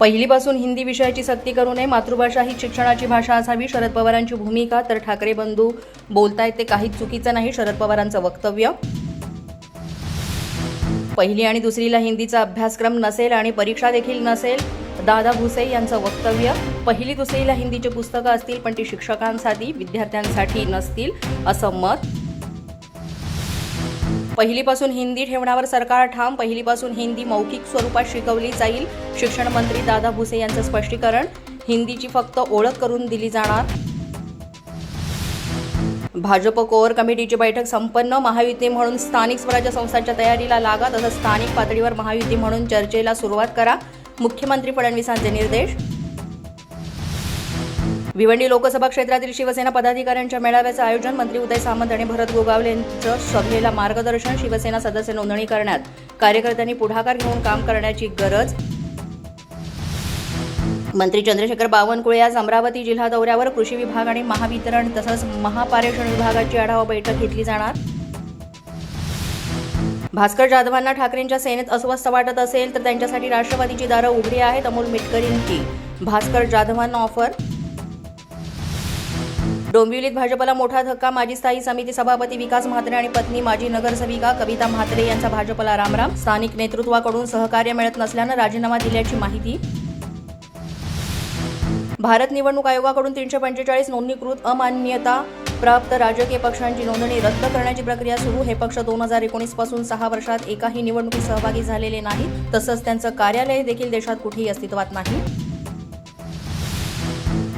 पहिलीपासून हिंदी विषयाची सक्ती करू नये मातृभाषा ही शिक्षणाची भाषा असावी. शरद पवारांची भूमिका तर ठाकरे बंधू बोलतायत ते काहीच चुकीचं नाही शरद पवारांचं वक्तव्य. पहिली आणि दुसरीला हिंदीचा अभ्यासक्रम नसेल आणि परीक्षा देखील नसेल दादा भुसे यांचं वक्तव्य. पहिली दुसरीला हिंदीची पुस्तकं असतील पण ती शिक्षकांसाठी विद्यार्थ्यांसाठी नसतील असं मत पहिलीपासून हिंदी ठेवण्यावर सरकार ठाम पहिलीपासून हिंदी मौखिक स्वरूपात शिकवली जाईल शिक्षण मंत्री दादा भुसे यांचं स्पष्टीकरण. हिंदीची फक्त ओळख करून दिली जाणार. भाजप कोअर कमिटीची बैठक संपन्न महायुती म्हणून स्थानिक स्वराज्य संस्थांच्या तयारीला लागा तसंच स्थानिक पातळीवर महायुती म्हणून चर्चेला सुरुवात करा. मुख्यमंत्री फडणवीसांचे निर्देश. भिवंडी लोकसभा क्षेत्रातील शिवसेना पदाधिकाऱ्यांच्या मेळाव्याचं आयोजन मंत्री उदय सामंत आणि भरत गोगावले यांचं सभेला मार्गदर्शन शिवसेना सदस्य नोंदणी करण्यात कार्यकर्त्यांनी पुढाकार घेऊन काम करण्याची गरज. मंत्री चंद्रशेखर बावनकुळे आज अमरावती जिल्हा दौऱ्यावर कृषी विभाग आणि महावितरण तसंच महापारेषण विभागाची आढावा बैठक घेतली जाणार. भास्कर जाधवांना ठाकरेंच्या सेनेत अस्वस्थ वाटत असेल तर त्यांच्यासाठी राष्ट्रवादीची दारं उघडी आहेत अमोल मिटकरींची. भास्कर जाधवांना ऑफर डोंबिवलीत भाजपला मोठा धक्का. माजी स्थायी समिती सभापती विकास म्हात्रे आणि पत्नी माजी नगरसेविका कविता म्हात्रे यांचा भाजपला रामराम. स्थानिक नेतृत्वाकडून सहकार्य मिळत नसल्यानं राजीनामा दिल्याची माहिती. भारत निवडणूक आयोगाकडून तीनशे पंचेचाळीस नोंदणीकृत अमान्यता प्राप्त राजकीय पक्षांची नोंदणी रद्द करण्याची प्रक्रिया सुरू. हे पक्ष दोन हजार एकोणीसपासून सहा वर्षात एकाही निवडणुकीत सहभागी झालेले नाही तसंच त्यांचं कार्यालय देखील देशात कुठेही अस्तित्वात नाही.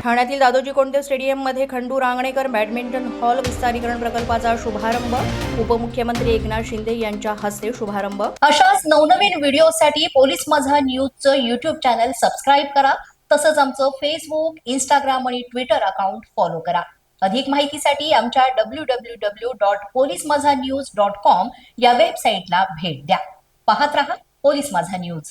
ठाण्यातील दादोजी कोंडदेव स्टेडियममध्ये खंडू रांगणेकर बॅडमिंटन हॉल विस्तारीकरण प्रकल्पाचा शुभारंभ उपमुख्यमंत्री एकनाथ शिंदे यांच्या हस्ते शुभारंभ. अशाच नवनवीन व्हिडिओसाठी पोलीस माझा न्यूजचं युट्यूब चॅनल सबस्क्राईब करा. तसंच आमचं फेसबुक इंस्टाग्राम आणि ट्विटर अकाउंट फॉलो करा. अधिक माहितीसाठी आमच्या W W W dot police Majha news dot com या वेबसाईटला भेट द्या. पाहत रहा पोलीस माझा न्यूज.